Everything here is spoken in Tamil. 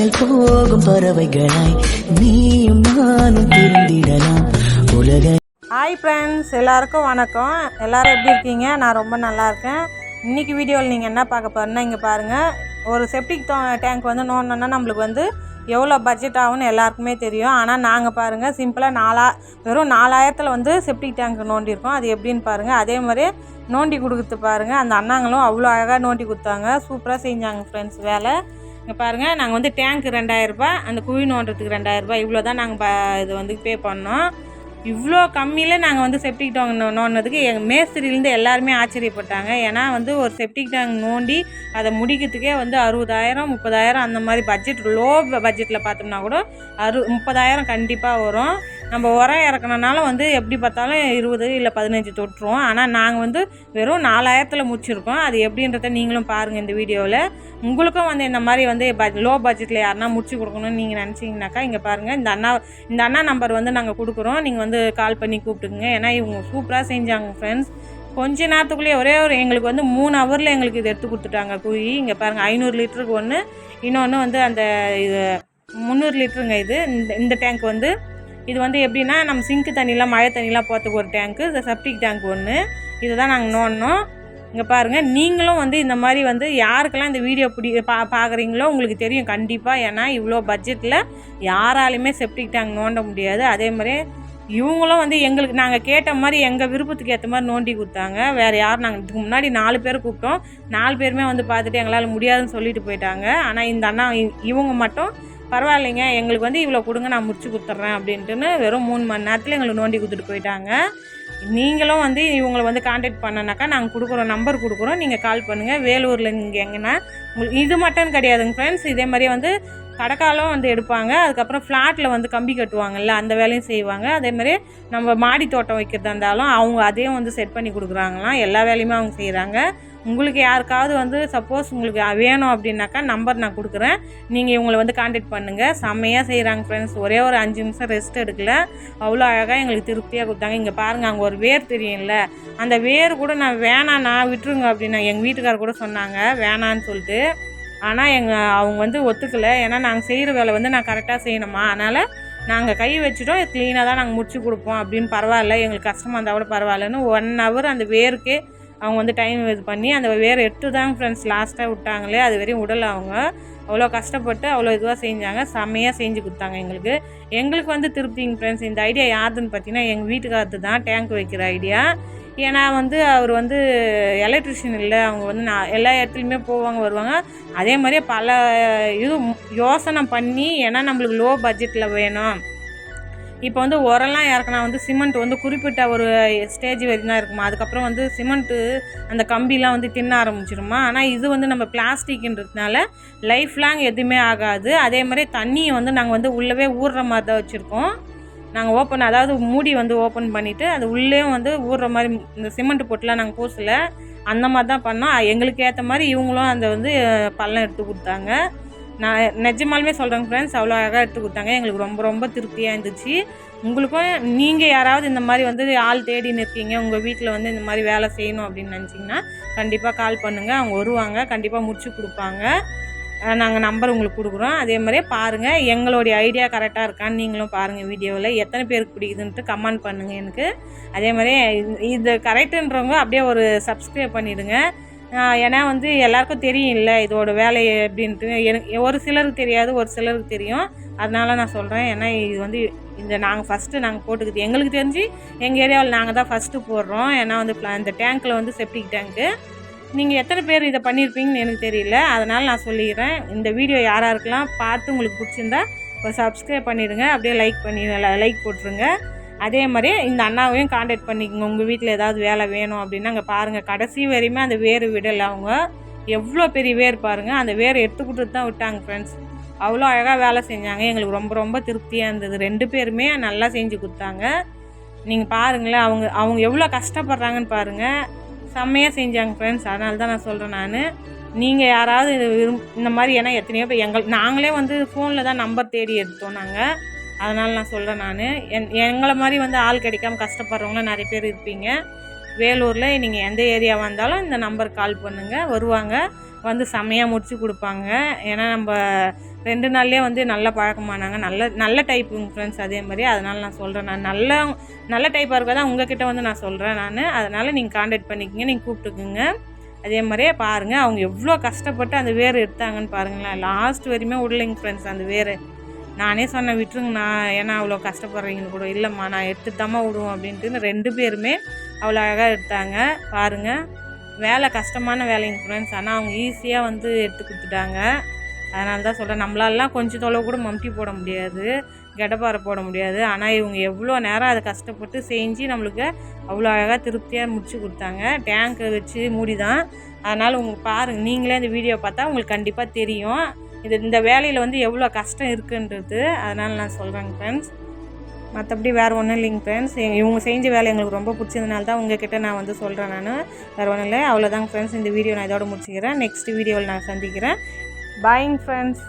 விண்ணில் போகும் பறவைகளாய் நீயும் நானும் பிரிந்திடலாம் உலக ஹாய் ஃப்ரெண்ட்ஸ் எல்லாருக்கும் வணக்கம். எல்லாரும் எப்படி இருக்கீங்க? நான் ரொம்ப நல்லா இருக்கேன். இன்றைக்கி வீடியோவில் நீங்கள் என்ன பார்க்க போறீங்கன்னா இங்கே பாருங்கள் ஒரு செப்டிக் டேங்க் வந்து நோண்டணுன்னா நம்மளுக்கு வந்து எவ்வளோ பட்ஜெட் ஆகும்னு எல்லாருக்குமே தெரியும். ஆனால் நாங்கள் பாருங்கள் சிம்பிளாக நாலா வெறும் நாலாயிரத்தில் வந்து செப்டிக் டேங்க் நோண்டியிருக்கோம். அது எப்படின்னு பாருங்கள் அதே மாதிரி நோண்டி கொடுக்குறது பாருங்கள் அந்த அண்ணாங்களும் அவ்வளோ அழகாக நோண்டி கொடுத்தாங்க. சூப்பராக செஞ்சாங்க ஃப்ரெண்ட்ஸ் வேலை. இங்கே பாருங்கள் நாங்கள் வந்து டேங்க்கு ரெண்டாயிரரூபா அந்த குழி நோண்டுறதுக்கு ரெண்டாயிரரூபா இவ்வளோ தான் நாங்கள் ப இது வந்து பே பண்ணோம். இவ்வளோ கம்மியில் நாங்கள் வந்து செப்டிக் டேங்க் நோண்டினதுக்கு எங்கள் மேஸ்திரிலேருந்து எல்லாருமே ஆச்சரியப்பட்டாங்க. ஏன்னா வந்து ஒரு செப்டிக் டேங்க் நோண்டி அதை முடிக்கிறதுக்கே வந்து அறுபதாயிரம் முப்பதாயிரம் அந்த மாதிரி பட்ஜெட் லோ பட்ஜெட்டில் பார்த்தோம்னா கூட அறு முப்பதாயிரம் கண்டிப்பாக வரும். நம்ம உரம் இறக்கணுனால வந்து எப்படி பார்த்தாலும் இருபது இல்லை பதினஞ்சு தொட்டுருவோம். ஆனால் நாங்கள் வந்து வெறும் நாலாயிரத்தில் முடிச்சிருக்கோம். அது எப்படின்றத நீங்களும் பாருங்கள் இந்த வீடியோவில். உங்களுக்கும் வந்து இந்த மாதிரி வந்து பட் லோ பட்ஜெட்டில் யாருனா முடிச்சு கொடுக்கணும்னு நீங்கள் நினச்சிங்கனாக்கா இங்கே பாருங்கள் இந்த அண்ணா இந்த அண்ணா நம்பர் வந்து நாங்கள் கொடுக்குறோம். நீங்கள் வந்து கால் பண்ணி கூப்பிட்டுக்குங்க. ஏன்னா இவங்க சூப்பராக செஞ்சாங்க ஃப்ரெண்ட்ஸ் கொஞ்ச நேரத்துக்குள்ளேயே ஒரே ஒரு எங்களுக்கு வந்து மூணு ஹவரில் எங்களுக்கு இது எடுத்து கொடுத்துட்டாங்க குழி. இங்கே பாருங்கள் ஐநூறு லிட்டருக்கு ஒன்று இன்னொன்று வந்து அந்த இது முந்நூறு லிட்டருங்க இது. இந்த இந்த டேங்க் வந்து இது வந்து எப்படின்னா நம்ம சிங்க்கு தண்ணிலாம் மழை தண்ணிலாம் போகிறதுக்கு ஒரு டேங்க்கு இந்த செப்டிக் டேங்க் ஒன்று இதை தான் நாங்கள் நோண்டினோம். இங்கே பாருங்கள் நீங்களும் வந்து இந்த மாதிரி வந்து யாருக்கெல்லாம் இந்த வீடியோ பிடி பா பார்க்குறீங்களோ உங்களுக்கு தெரியும் கண்டிப்பாக ஏன்னா இவ்வளோ பட்ஜெட்டில் யாராலையுமே செப்டிக் டேங்க் நோண்ட முடியாது. அதே மாதிரி இவங்களும் வந்து எங்களுக்கு நாங்கள் கேட்ட மாதிரி எங்கள் விருப்பத்துக்கு ஏற்ற மாதிரி நோண்டி கொடுத்தாங்க. வேறு யாரும் நாங்கள் இதுக்கு முன்னாடி நாலு பேர் கூப்பிட்டோம். நாலு பேருமே வந்து பார்த்துட்டு எங்களால் முடியாதுன்னு சொல்லிட்டு போயிட்டாங்க. ஆனால் இந்த அண்ணா இ- இவங்க மட்டும் பரவாயில்லைங்க எங்களுக்கு வந்து இவ்வளோ கொடுங்க நான் முடிச்சு கொடுத்துட்றேன் அப்படின்ட்டுன்னு வெறும் மூணு மணி நேரத்தில் எங்களுக்கு நோண்டி கொடுத்துட்டு போயிட்டாங்க. நீங்களும் வந்து இவங்களை வந்து காண்டாக்ட் பண்ணனாக்கா நாங்கள் கொடுக்குறோம் நம்பர் கொடுக்குறோம் நீங்கள் கால் பண்ணுங்கள் வேலூரில் இங்கே எங்கன்னா உங்களுக்கு இது மட்டும் கிடையாதுங்க ஃப்ரெண்ட்ஸ் இதே மாதிரியே வந்து கடக்காலும் வந்து எடுப்பாங்க. அதுக்கப்புறம் ஃப்ளாட்டில் வந்து கம்பி கட்டுவாங்கல்ல அந்த வேலையும் செய்வாங்க. அதே மாதிரி நம்ம மாடி தோட்டம் வைக்கிறதா இருந்தாலும் அவங்க அதையும் வந்து செட் பண்ணி கொடுக்குறாங்களாம். எல்லா வேலையுமே அவங்க செய்கிறாங்க உங்களுக்கு யாருக்காவது வந்து சப்போஸ் உங்களுக்கு வேணும் அப்படின்னாக்கா நம்பர் நான் கொடுக்குறேன். நீங்கள் இவங்களை வந்து காண்டாக்ட் பண்ணுங்கள் செம்மையாக செய்கிறாங்க ஃப்ரெண்ட்ஸ் ஒரே ஒரு அஞ்சு நிமிஷம் ரெஸ்ட் எடுக்கல. அவ்வளோ அழகாக எங்களுக்கு திருப்தியாக கொடுத்தாங்க. இங்கே பாருங்கள் அங்கே ஒரு வேர் தெரியும்ல. அந்த வேர் கூட நான் வேணாண்ணா விட்டுருங்க அப்படின்னா எங்கள் வீட்டுக்காரர் கூட சொன்னாங்க. வேணான்னு சொல்லிட்டு. ஆனால் எங்கள் அவங்க வந்து ஒத்துக்கலை. ஏன்னா நாங்கள் செய்கிற வேலை வந்து நான் கரெக்டாக செய்யணுமா? அதனால் நாங்கள் கை வச்சுட்டோம். க்ளீனாக தான் நாங்கள் முடிச்சு கொடுப்போம். அப்படின்னு பரவாயில்ல. எங்களுக்கு கஷ்டமாக இருந்தால் கூட பரவாயில்லன்னு ஒன் ஹவர் அந்த வேருக்கே அவங்க வந்து டைம் இது பண்ணி அந்த வேறு எட்டு தான் ஃப்ரெண்ட்ஸ் லாஸ்ட்டாக விட்டாங்களே அது வரையும் உடல் அவங்க. அவ்வளோ கஷ்டப்பட்டு அவ்வளோ இதுவாக செஞ்சாங்க. செம்மையாக செஞ்சு கொடுத்தாங்க எங்களுக்கு. எங்களுக்கு வந்து திருப்திங்க ஃப்ரெண்ட்ஸ் இந்த ஐடியா யாருதுன்னு பார்த்தீங்கன்னா எங்கள் வீட்டுக்காரத்து தான் டேங்க் வைக்கிற ஐடியா ஏன்னா வந்து அவர் வந்து எலக்ட்ரிஷியன் இல்லை. அவங்க வந்து நான் எல்லா இடத்துலையுமே போவாங்க வருவாங்க. அதே மாதிரியே பல இது யோசனை பண்ணி ஏன்னா நம்மளுக்கு லோ பட்ஜெட்டில் வேணும். இப்போ வந்து உரம்லாம் இறக்குனா வந்து சிமெண்ட் வந்து குறிப்பிட்ட ஒரு ஸ்டேஜ் வரைக்கும் தான் இருக்குமா? அதுக்கப்புறம் வந்து சிமெண்ட்டு அந்த கம்பிலாம் வந்து தின்ன ஆரம்பிச்சிருமா ஆனால் இது வந்து நம்ம பிளாஸ்டிக்ன்றதுனால லைஃப் லாங் எதுவுமே ஆகாது. அதே மாதிரி தண்ணியை வந்து நாங்கள் வந்து உள்ளவே ஊறுற மாதிரி தான் வச்சுருக்கோம். நாங்கள் ஓப்பன் அதாவது மூடி வந்து ஓப்பன் பண்ணிவிட்டு அது உள்ளேயும் வந்து ஊறுற மாதிரி இந்த சிமெண்ட் போட்டுலாம் நாங்கள் பூசல. அந்த மாதிரி தான் பண்ணோம். எங்களுக்கு ஏற்ற மாதிரி இவங்களும் அந்த வந்து பள்ளம் எடுத்து கொடுத்தாங்க. நான் நிஜமாலுமே சொல்கிறேங்க ஃப்ரெண்ட்ஸ் அவ்வளோ அழகாக எடுத்து கொடுத்தாங்க. எங்களுக்கு ரொம்ப ரொம்ப திருப்தியாக இருந்துச்சு. உங்களுக்கும் நீங்கள் யாராவது இந்த மாதிரி வந்து ஆள் தேடின்னு இருக்கீங்க உங்கள் வீட்டில் வந்து இந்த மாதிரி வேலை செய்யணும் அப்படின்னு நினச்சிங்கன்னா கண்டிப்பாக கால் பண்ணுங்கள் அவங்க வருவாங்க. கண்டிப்பாக முடிச்சு கொடுப்பாங்க. நாங்கள் நம்பர் உங்களுக்கு கொடுக்குறோம். அதே மாதிரியே பாருங்கள் எங்களுடைய ஐடியா கரெக்டாக இருக்கான்னு நீங்களும் பாருங்கள் வீடியோவில் எத்தனை பேருக்கு பிடிக்குதுன்ட்டு கமெண்ட் பண்ணுங்கள் எனக்கு. அதே மாதிரியே இது- இது கரெக்டுன்றவங்க அப்படியே ஒரு சப்ஸ்கிரைப் பண்ணிவிடுங்க ஏன்னா வந்து எல்லாருக்கும் தெரியும் இல்லை இதோட வேலை எப்படின்ட்டு. எனக்கு ஒரு சிலருக்கு தெரியாது ஒரு சிலருக்கு தெரியும். அதனால நான் சொல்கிறேன் ஏன்னா இது வந்து இந்த நாங்கள் ஃபஸ்ட்டு நாங்கள் போட்டுக்கிது எங்களுக்கு தெரிஞ்சு எங்கள் ஏரியாவில் நாங்கள் தான் ஃபஸ்ட்டு போடுறோம். ஏன்னா வந்து இந்த டேங்க்கில் வந்து செப்டிக் டேங்க்கு நீங்கள் எத்தனை பேர் இதை பண்ணியிருப்பீங்கன்னு எனக்கு தெரியல. அதனால் நான் சொல்லிடுறேன். இந்த வீடியோ யார் இருக்கலாம் பார்த்து உங்களுக்கு பிடிச்சிருந்தா ஒரு சப்ஸ்கிரைப் பண்ணிடுங்க. அப்படியே லைக் பண்ணி லைக் போட்டுருங்க. அதே மாதிரி இந்த அண்ணாவையும் காண்டாக்ட் பண்ணிக்கோங்க. உங்கள் வீட்டில் ஏதாவது வேலை வேணும் அப்படின்னா அங்கே பாருங்கள் கடைசி வரையுமே அந்த வேர் விடலை அவங்க. எவ்வளோ பெரிய வேர் பாருங்கள் அந்த வேர் எடுத்து கொடுத்துட்டு தான் விட்டாங்க ஃப்ரெண்ட்ஸ் அவ்வளோ அழகாக வேலை செஞ்சாங்க. எங்களுக்கு ரொம்ப ரொம்ப திருப்தியாக இருந்தது. ரெண்டு பேருமே நல்லா செஞ்சு கொடுத்தாங்க. நீங்கள் பாருங்களேன் அவங்க அவங்க எவ்வளோ கஷ்டப்படுறாங்கன்னு பாருங்கள் செம்மையாக செஞ்சாங்க ஃப்ரெண்ட்ஸ் அதனால தான் நான் சொல்கிறேன் நான். நீங்கள் யாராவது இது விரும் இந்த மாதிரி ஏன்னா எத்தனையோ பேர் எங்கள் நாங்களே வந்து ஃபோனில் தான் நம்பர் தேடி எடுத்தோம் நாங்கள் அதனால் நான் சொல்கிறேன் நான். என் எங்களை மாதிரி வந்து ஆள் கிடைக்காம கஷ்டப்படுறவங்களாம் நிறைய பேர் இருப்பீங்க. வேலூரில் நீங்கள் எந்த ஏரியா வந்தாலும் இந்த நம்பருக்கு கால் பண்ணுங்கள் வருவாங்க. வந்து செம்மையாக முடிச்சு கொடுப்பாங்க. ஏன்னா நம்ம ரெண்டு நாள்லேயே வந்து நல்ல பழக்கமானாங்க. நல்ல நல்ல டைப் ஃப்ரெண்ட்ஸ் அதே மாதிரி. அதனால் நான் சொல்கிறேன் நான். நல்ல நல்ல டைப்பாக இருக்க தான் உங்ககிட்ட வந்து நான் சொல்கிறேன் நான். அதனால் நீங்கள் காண்டாக்ட் பண்ணிக்கோங்க. நீங்கள் கூப்பிட்டுக்குங்க. அதே மாதிரியே பாருங்கள் அவங்க எவ்வளோ கஷ்டப்பட்டு அந்த வேர் எடுத்தாங்கன்னு பாருங்களேன். லாஸ்ட் வரையுமே விடலைங்க ஃப்ரெண்ட்ஸ் அந்த வேர். நானே சொன்னேன் விட்டுருங்கண்ணா. ஏன்னா அவ்வளோ கஷ்டப்படுறீங்கன்னு கூட இல்லைம்மா. நான் எடுத்துட்டு தாம்மா விடுவோம் அப்படின்ட்டு. ரெண்டு பேருமே அவ்வளோ அழகாக எடுத்தாங்க. பாருங்கள் வேலை கஷ்டமான வேலைங்க ஃப்ரெண்ட்ஸ் ஆனால் அவங்க ஈஸியாக வந்து எடுத்து கொடுத்துட்டாங்க. அதனால தான் சொல்கிறேன் நம்மளாலாம் கொஞ்சம் தொலைவு கூட மம்டி போட முடியாது. கெடப்பாறை போட முடியாது. ஆனால் இவங்க எவ்வளோ நேரம் அதை கஷ்டப்பட்டு செஞ்சு நம்மளுக்கு அவ்வளோ அழகாக திருப்தியாக முடிச்சு கொடுத்தாங்க. டேங்க்கு வச்சு மூடி தான் அதனால் உங்களுக்கு பாருங்கள் நீங்களே இந்த வீடியோ பார்த்தா உங்களுக்கு கண்டிப்பாக தெரியும். இது இந்த வேலையில் வந்து எவ்வளோ கஷ்டம் இருக்குன்றது அதனால் நான் சொல்கிறேங்க ஃப்ரெண்ட்ஸ் மற்றபடி வேறு ஒன்றும் இல்லைங்க ஃப்ரெண்ட்ஸ் இவங்க செஞ்ச வேலை எங்களுக்கு ரொம்ப பிடிச்சதுனால தான் உங்ககிட்ட நான் வந்து சொல்கிறேன் நான். வேறு ஒன்றும் இல்லை. அவ்வளோதாங்க ஃப்ரெண்ட்ஸ் இந்த வீடியோ நான் இதோட முடிச்சுக்கிறேன். நெக்ஸ்ட் வீடியோவில் நான் சந்திக்கிறேன். பாய்ங்க ஃப்ரெண்ட்ஸ்